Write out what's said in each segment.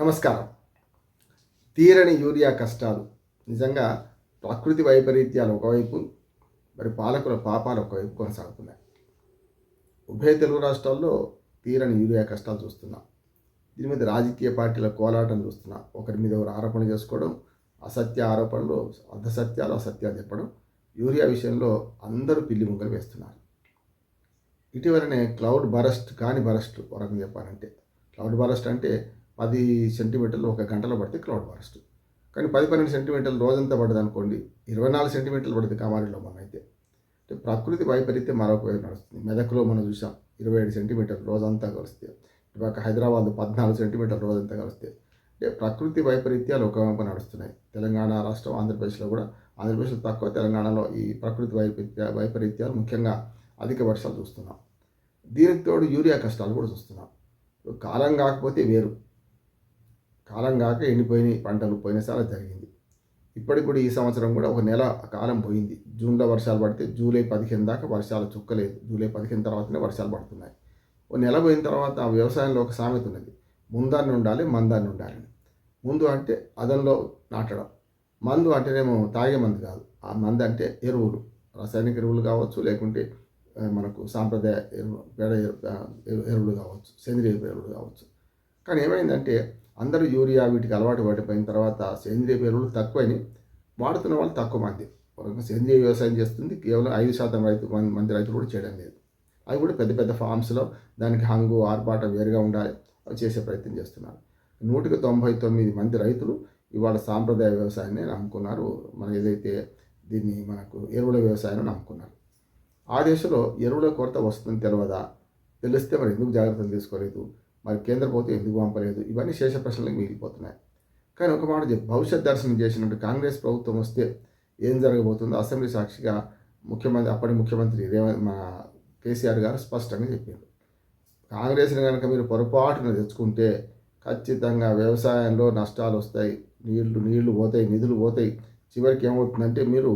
నమస్కారం. తీరని యూరియా కష్టాలు. నిజంగా ప్రకృతి వైపరీత్యాలు ఒకవైపు మరి పాలకుల పాపాలు ఒకవైపు కొనసాగుతున్నాయి. ఉభయ తెలుగు రాష్ట్రాల్లో తీరని యూరియా కష్టాలు చూస్తున్నాం. దీని మీద రాజకీయ పార్టీల కోలాటం చూస్తున్నాం. ఒకరి మీద ఒకరు ఆరోపణ చేసుకోవడం అసత్య ఆరోపణలు అర్ధసత్యాలు అసత్యాలు చెప్పడం యూరియా విషయంలో అందరూ పిల్లి ముగ్గులు వేస్తున్నారు. ఇటీవలనే క్లౌడ్ బరస్ట్ కాని బరస్ట్ వరకు చెప్పాలంటే. క్లౌడ్ బరస్ట్ అంటే పది సెంటీమీటర్లు ఒక గంటలో పడితే క్లౌడ్ ఫారెస్ట్. కానీ పది పన్నెండు సెంటీమీటర్లు రోజంతా పడ్డది అనుకోండి ఇరవై నాలుగు సెంటీమీటర్లు పడుతుంది కామారిలో మనం అయితే. అంటే ప్రకృతి వైపరీత్యం మరొక వైపు నడుస్తుంది. మెదక్లో మనం చూసాం ఇరవై ఏడు సెంటీమీటర్లు రోజంతా కలిస్తే ఇటుపక్క హైదరాబాద్ పద్నాలుగు సెంటీమీటర్లు రోజంతా కలిస్తే అంటే ప్రకృతి వైపరీత్యాలు ఒక వైపు నడుస్తున్నాయి. తెలంగాణ రాష్ట్రం ఆంధ్రప్రదేశ్లో కూడా ఆంధ్రప్రదేశ్లో తక్కువ తెలంగాణలో ఈ ప్రకృతి వైపరీత్య వైపరీత్యాలు ముఖ్యంగా అధిక వర్షాలు చూస్తున్నాం. దీనికి తోడు యూరియా కష్టాలు కూడా చూస్తున్నాం. కాలం కాకపోతే వేరు. కాలం కాక ఎండిపోయినాయి పంటలు పోయినసారి జరిగింది. ఇప్పటికి కూడా ఈ సంవత్సరం కూడా ఒక నెల కాలం పోయింది. జూన్లో వర్షాలు పడితే జూలై పదిహేను దాకా వర్షాలు చుక్కలేదు. జూలై పదిహేను తర్వాతనే వర్షాలు పడుతున్నాయి. ఓ నెల పోయిన తర్వాత ఆ వ్యవసాయంలో ఒక సామెత ఉన్నది. ముందాన్ని ఉండాలి మందాన్ని ఉండాలి ముందు అంటే అదనలో నాటడం. మందు అంటేనేమో తాగే మందు కాదు. ఆ మందు అంటే ఎరువులు. రాసాయనిక ఎరువులు కావచ్చు లేకుంటే మనకు సాంప్రదాయ ఎరువు పేడ ఎరువులు కావచ్చు సేంద్రియ ఎరువులు కావచ్చు. కానీ ఏమైందంటే అందరూ యూరియా వీటికి అలవాటు పడిపోయిన తర్వాత సేంద్రియ ఎరువులు తక్కువని వాడుతున్న వాళ్ళు తక్కువ మంది. సేంద్రియ వ్యవసాయం చేస్తుంది. కేవలం ఐదు శాతం రైతు మంది మంది రైతులు కూడా చేయడం లేదు. అవి కూడా పెద్ద పెద్ద ఫామ్స్లో దానికి హంగు ఆర్పాటం వేరుగా ఉండాలి. అవి చేసే ప్రయత్నం చేస్తున్నారు. నూటికి తొంభై తొమ్మిది మంది రైతులు ఇవాళ సాంప్రదాయ వ్యవసాయాన్ని నమ్ముకున్నారు. మన ఏదైతే దీన్ని మనకు ఎరువుల వ్యవసాయాన్ని నమ్ముకున్నారు. ఆ దేశంలో ఎరువుల కొరత వస్తుందని తెలియదా తెలిస్తే మరి ఎందుకు జాగ్రత్తలు తీసుకోలేదు? మరి కేంద్ర ప్రభుత్వం ఎందుకు పంపలేదు? ఇవన్నీ శేష ప్రశ్నలకు మిగిలిపోతున్నాయి. కానీ ఒక మాట భవిష్యత్ దర్శనం చేసినట్టు కాంగ్రెస్ ప్రభుత్వం వస్తే ఏం జరగబోతుందో అసెంబ్లీ సాక్షిగా ముఖ్యమంత్రి అప్పటి ముఖ్యమంత్రి రేవంత్ మన కేసీఆర్ గారు స్పష్టంగా చెప్పారు కాంగ్రెస్ని కనుక మీరు పొరపాటున తెచ్చుకుంటే ఖచ్చితంగా వ్యవసాయంలో నష్టాలు వస్తాయి. నీళ్ళు నీళ్ళు పోతాయి నిధులు పోతాయి. చివరికి ఏమవుతుందంటే మీరు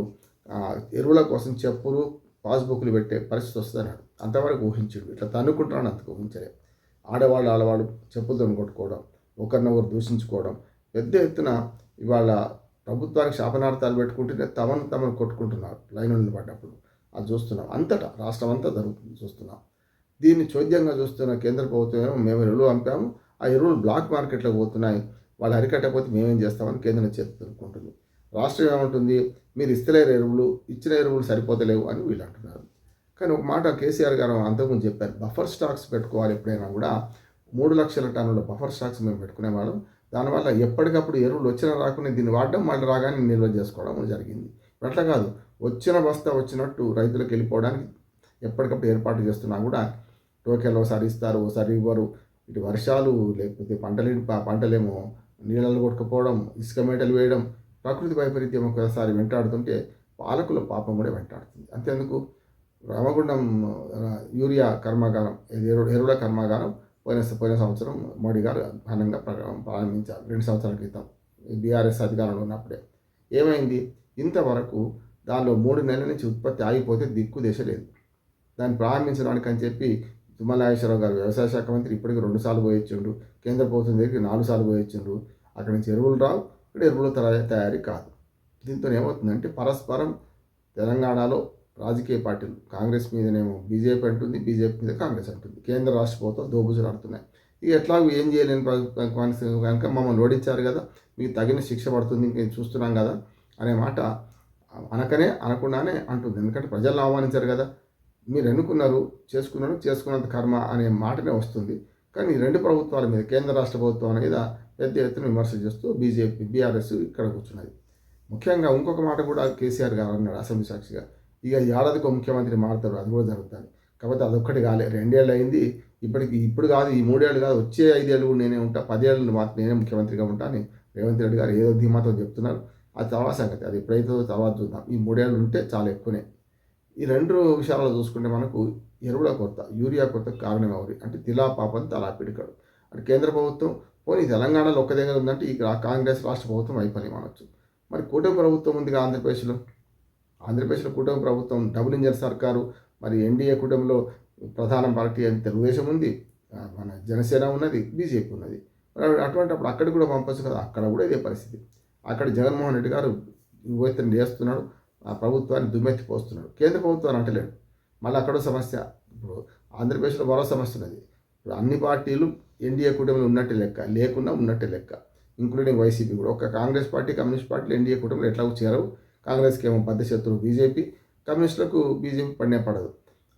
ఎరువుల కోసం చెప్పులు పాస్బుక్లు పెట్టే పరిస్థితి వస్తుందన్నాడు. అంతవరకు ఊహించాడు. ఇట్లా తనుకుంటున్నాను అంతకు ఊహించలేదు ఆడవాళ్ళు ఆడవాళ్ళు చెప్పులతో కొట్టుకోవడం ఒకరినొకరు దూషించుకోవడం పెద్ద ఎత్తున ఇవాళ ప్రభుత్వానికి శాపనార్థాలు పెట్టుకుంటేనే తమను తమను కొట్టుకుంటున్నారు లైన్ నిలబడ్డప్పుడు అది చూస్తున్నాం. అంతటా రాష్ట్రం అంతా జరుగుతుంది చూస్తున్నాం. దీన్ని చోద్యంగా చూస్తున్న కేంద్ర ప్రభుత్వం ఏమో మేము ఎరువులు పంపాము ఆ ఎరువులు బ్లాక్ మార్కెట్లోకి పోతున్నాయి వాళ్ళు అరికట్టకపోతే మేమేం చేస్తామని కేంద్రం చెప్పుకుంటుంది రాష్ట్రం ఏమంటుంది? మీరు ఇస్తలేరు ఎరువులు ఇచ్చిన ఎరువులు సరిపోతలేవు అని వీళ్ళు అంటున్నారు. కానీ ఒక మాట కేసీఆర్ గారు అంతకుముందు చెప్పారు బఫర్ స్టాక్స్ పెట్టుకోవాలి ఎప్పుడైనా కూడా మూడు లక్షల టన్నుల బఫర్ స్టాక్స్ మేము పెట్టుకునేవాళ్ళం దానివల్ల ఎప్పటికప్పుడు ఎరువులు వచ్చినా రాకుండా దీన్ని వాడడం మళ్ళీ రాగానే నిల్వ చేసుకోవడం జరిగింది. అట్లా కాదు. వచ్చిన బస్తా వచ్చినట్టు రైతులకు వెళ్ళిపోవడానికి ఎప్పటికప్పుడు ఏర్పాటు చేస్తున్నా కూడా టోకెన్లు ఒకసారి ఇస్తారు ఒకసారి ఇవ్వరు. ఇటు వర్షాలు లేకపోతే పంటలు పంటలేమో నీళ్ళలు కొట్టుకుపోవడం ఇసుక మేటలు వేయడం ప్రకృతి వైపరీత్యం ఒకసారి వెంటాడుతుంటే పాలకుల పాపం కూడా వెంటాడుతుంది. అంతేందుకు? రామగుండం యూరియా కర్మాగారం ఎరువు- ఎరువుల కర్మాగారం పోయిన పోయిన సంవత్సరం మోడీ గారు ఘనంగా ప్రారంభించారు రెండు సంవత్సరాల క్రితం. బీఆర్ఎస్ అధికారంలో ఉన్నప్పుడే. ఏమైంది? ఇంతవరకు దానిలో మూడు నెలల నుంచి ఉత్పత్తి ఆగిపోతే దిక్కు దిశ లేదు. దాన్ని ప్రారంభించడానికి అని చెప్పి తుమ్మలనాగేశ్వరరావు గారు వ్యవసాయ శాఖ మంత్రి ఇప్పటికి రెండు సార్లు పోయొచ్చిండు. కేంద్ర ప్రభుత్వం దగ్గరికి నాలుగు సార్లు పోయొచ్చిండ్రు అక్కడి నుంచి ఎరువులు రావు ఇక్కడ ఎరువుల తయారీ కాదు. దీంతో ఏమవుతుందంటే పరస్పరం తెలంగాణలో రాజకీయ పార్టీలు. కాంగ్రెస్ మీదనేమో బీజేపీ అంటుంది బీజేపీ మీద కాంగ్రెస్ అంటుంది. కేంద్ర రాష్ట్ర ప్రభుత్వం దోబుజులు ఆడుతున్నాయి. ఇక ఎట్లా ఏం చేయలేని ప- కనుక మమ్మల్ని ఓడించారు కదా మీకు తగిన శిక్ష పడుతుంది ఇంకేం చూస్తున్నాం కదా అనే మాట అనకనే అనకుండానే అంటుంది. ఎందుకంటే ప్రజలను అవమానించారు కదా. మీరు ఎన్నుకున్నారు చేసుకున్నారు చేసుకున్నంత కర్మ అనే మాటనే వస్తుంది. కానీ ఈ రెండు ప్రభుత్వాల మీద కేంద్ర రాష్ట్ర ప్రభుత్వం మీద పెద్ద ఎత్తున విమర్శలు చేస్తూ బీజేపీ బీఆర్ఎస్ ఇక్కడ కూర్చున్నది. ముఖ్యంగా ఇంకొక మాట కూడా కేసీఆర్ గారు అన్నాడు అసెంబ్లీ సాక్షిగా. ఇక ఏడాదికి ఒక ముఖ్యమంత్రి మారుతారు అది కూడా జరుగుతుంది. కాకపోతే అదొక్కటి కాలే. రెండేళ్ళు అయింది ఇప్పటికి ఇప్పుడు కాదు ఈ మూడేళ్ళు కాదు వచ్చే ఐదేళ్ళు కూడా నేనే ఉంటా పదేళ్ళు మాత్రం నేనే ముఖ్యమంత్రిగా ఉంటాను రేవంత్ రెడ్డి గారు ఏదో ధీమాతో చెప్తున్నారు. అది తర్వాత సంగతి అది ఎప్పుడైతే తర్వాత చూద్దాం. ఈ మూడేళ్ళు ఉంటే చాలా ఎక్కువనే. ఈ రెండు విషయాలలో చూసుకుంటే మనకు ఎరువుల కొరత యూరియా కొరత కారణం ఎవరి? అంటే తిలా పాపం తలా పిడికాడు. అంటే కేంద్ర ప్రభుత్వం పోనీ తెలంగాణలో ఒక్క దగ్గర ఉందంటే ఈ కాంగ్రెస్ రాష్ట్ర ప్రభుత్వం వైఫల్యం అనొచ్చు మరి కూటమి ప్రభుత్వం ఉందిగా ఆంధ్రప్రదేశ్లో? ఆంధ్రప్రదేశ్లో కూటమి ప్రభుత్వం డబుల్ ఇంజన్ సర్కారు మరి ఎన్డీఏ కూటమిలో ప్రధాన పార్టీ అని తెలుగుదేశం ఉంది మన జనసేన ఉన్నది బీజేపీ ఉన్నది. మరి అటువంటి అప్పుడు అక్కడికి కూడా పంపచ్చు కదా అక్కడ కూడా ఇదే పరిస్థితి. అక్కడ జగన్మోహన్ రెడ్డి గారు యువతను చేస్తున్నాడు ఆ ప్రభుత్వాన్ని దుమ్మెత్తి పోస్తున్నాడు. కేంద్ర ప్రభుత్వాన్ని అంటలేడు. మళ్ళీ అక్కడ సమస్య. ఇప్పుడు ఆంధ్రప్రదేశ్లో మరో సమస్య ఉన్నది. ఇప్పుడు అన్ని పార్టీలు ఎన్డీఏ కూటమిలో ఉన్నట్టే లెక్క లేకుండా ఉన్నట్టే లెక్క. ఇంక్లూడింగ్ వైసీపీ కూడా. ఒక కాంగ్రెస్ పార్టీ కమ్యూనిస్ట్ పార్టీలు ఎన్డీఏ కూటమిలో ఎట్లా చేరవు. కాంగ్రెస్కి ఏమో బద్ద శత్రువు బీజేపీ కమ్యూనిస్టులకు బీజేపీ పడినే పడదు.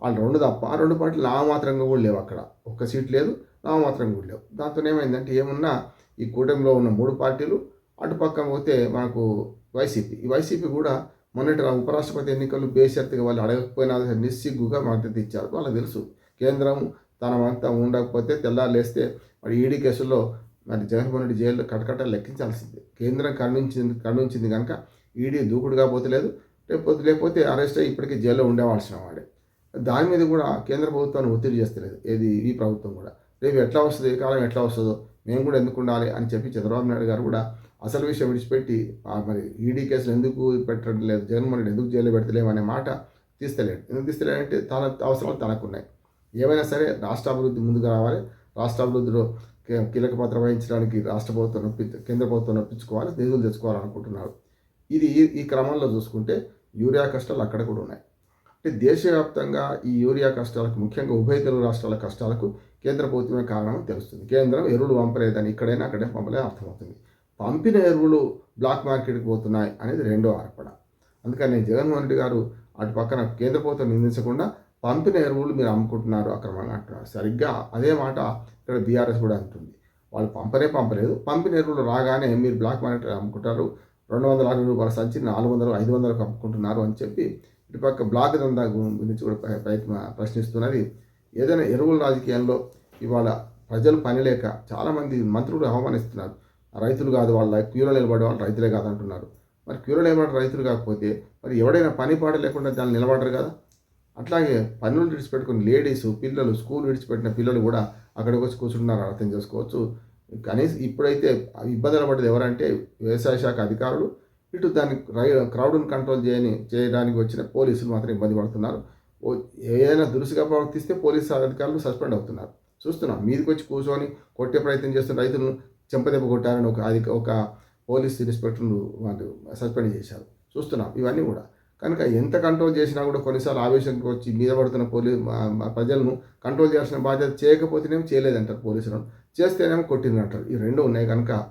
వాళ్ళు రెండు తప్ప ఆ రెండు పార్టీలు నామమాత్రంగా కూడా లేవు అక్కడ. ఒక్క సీట్ లేదు నామమాత్రంగా కూడా లేవు. దాంతో ఏమైందంటే ఏమున్నా ఈ కూటమిలో ఉన్న మూడు పార్టీలు అటుపక్కన పోతే మనకు వైసీపీ. ఈ వైసీపీ కూడా మొన్నటి ఉపరాష్ట్రపతి ఎన్నికలు బేషరతుగా వాళ్ళు అడగకపోయినా నిస్సిగ్గుగా మద్దతు ఇచ్చారు. వాళ్ళకి తెలుసు కేంద్రం తనమంతా ఉండకపోతే తెల్లారులేస్తే మరి ఈడీ కేసుల్లో మరి జగన్మోహన్ రెడ్డి జైల్లో కటకట లెక్కించాల్సిందే. కేంద్రం ఖండించింది ఖండించింది కనుక ఈడీ దూకుడు పోతలేదు లేకపోతే లేకపోతే అరెస్ట్ అయ్యి ఇప్పటికీ జైల్లో ఉండేవాల్సిన వాడే. దాని మీద కూడా కేంద్ర ప్రభుత్వాన్ని ఒత్తిడి చేస్తలేదు. ఏది ఈ ప్రభుత్వం కూడా. రేపు ఎట్లా వస్తుంది ఏ కాలం ఎట్లా వస్తుందో మేము కూడా ఎందుకు ఉండాలి అని చెప్పి చంద్రబాబు నాయుడు గారు కూడా అసలు విషయం విడిచిపెట్టి మరి ఈడీ కేసులు ఎందుకు పెట్టడం లేదు జగన్మోహన్ రెడ్డి ఎందుకు జైల్లో పెడతలేము అనే మాట తీస్తలేడు. ఎందుకు తీస్తలేడంటే తన అవసరాలు తనకున్నాయి. ఏమైనా సరే రాష్ట్ర అభివృద్ధి ముందుకు రావాలి. రాష్ట్ర అభివృద్ధిలో కీలక పాత్ర వహించడానికి రాష్ట్ర ప్రభుత్వం నొప్పి కేంద్ర ప్రభుత్వం నొప్పించుకోవాలి నిధులు తెచ్చుకోవాలనుకుంటున్నారు. ఇది ఈ క్రమంలో చూసుకుంటే యూరియా కష్టాలు అక్కడ కూడా ఉన్నాయి. అంటే దేశవ్యాప్తంగా ఈ యూరియా కష్టాలకు ముఖ్యంగా ఉభయ తెలుగు రాష్ట్రాల కష్టాలకు కేంద్ర ప్రభుత్వమే కారణం తెలుస్తుంది. కేంద్రం ఎరువులు పంపలేదని ఇక్కడైనా అక్కడే పంపలే అర్థమవుతుంది. పంపిన ఎరువులు బ్లాక్ మార్కెట్కి పోతున్నాయి అనేది రెండో ఆరోపణ. అందుకని జగన్మోహన్ రెడ్డి గారు అటు పక్కన కేంద్ర ప్రభుత్వం నిందించకుండా పంపిన ఎరువులు మీరు అమ్ముకుంటున్నారు అక్రమంగా అంటున్నారు. సరిగ్గా అదే మాట ఇక్కడ బీఆర్ఎస్ కూడా అంటుంది. వాళ్ళు పంపనే పంపలేదు. పంపిన ఎరువులు రాగానే మీరు బ్లాక్ మార్కెట్ అమ్ముకుంటారు. రెండు వందల అరవై రూపాయల సంచి నాలుగు వందలు ఐదు వందలకు అమ్ముకుంటున్నారు అని చెప్పి ఇటుపక్క బ్లాక్ దందా గురించి కూడా ప్రయత్న ప్రశ్నిస్తున్నది ఏదైనా ఎరువుల రాజకీయంలో ఇవాళ ప్రజలు పని లేక చాలామంది మంత్రులు అవమానిస్తున్నారు. రైతులు కాదు వాళ్ళ క్యూలో నిలబడే వాళ్ళు రైతులే కాదు అంటున్నారు మరి క్యూలో నిలబడే రైతులు కాకపోతే మరి ఎవడైనా పని పాట లేకుండా దాన్ని నిలబడరు కదా? అట్లాగే పన్నులు విడిచిపెట్టుకుని లేడీస్ పిల్లలు స్కూల్ విడిచిపెట్టిన పిల్లలు కూడా అక్కడికి వచ్చి కూర్చుంటున్నారు అర్థం చేసుకోవచ్చు. కనీసం ఇప్పుడైతే ఇబ్బందులు పడ్డది ఎవరంటే వ్యవసాయ శాఖ అధికారులు. ఇటు దాన్ని రై క్రౌడ్ని కంట్రోల్ చేయని చేయడానికి వచ్చిన పోలీసులు మాత్రం ఇబ్బంది పడుతున్నారు. ఓ- ఏదైనా దురుసుగా ప్రవర్తిస్తే పోలీసు అధికారులు సస్పెండ్ అవుతున్నారు. చూస్తున్నాం. మీదకి వచ్చి కూర్చొని కొట్టే ప్రయత్నం చేస్తున్న రైతులను చెంపదెబ్బ కొట్టారని ఒక అది ఒక పోలీస్ ఇన్స్పెక్టర్ను వాళ్ళు సస్పెండ్ చేశారు. చూస్తున్నాం. ఇవన్నీ కూడా. కనుక ఎంత కంట్రోల్ చేసినా కూడా కొన్నిసార్లు ఆవేశంకి వచ్చి మీద పడుతున్న పోలీ ప్రజలను కంట్రోల్ చేయాల్సిన బాధ్యత చేయకపోతేనేమో చేయలేదంటారు పోలీసులను. చేస్తేనేమో కొట్టిందంటారు. ఈ రెండు ఉన్నాయి కనుక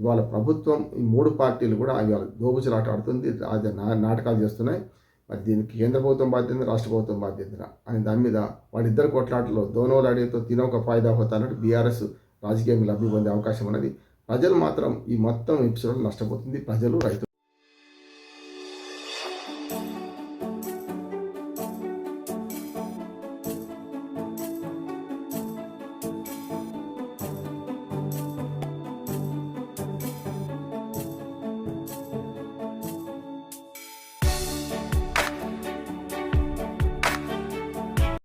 ఇవాళ ప్రభుత్వం ఈ మూడు పార్టీలు కూడా ఇవాళ దోబుచలాట ఆడుతుంది అది నా- నాటకాలు చేస్తున్నాయి. మరి దీనికి కేంద్ర ప్రభుత్వం బాధ్యత రాష్ట్ర ప్రభుత్వం బాధ్యత అని దాని మీద వాళ్ళిద్దరు కొట్లాటలో దోనోలు అడిగితో తినొక ఫాయిదా అవుతానంటే బీఆర్ఎస్ రాజకీయంగా లబ్ధి పొందే అవకాశం ఉన్నది. ప్రజలు మాత్రం ఈ మొత్తం ఎపిసోడ్ నష్టపోతుంది. ప్రజలు రైతులు.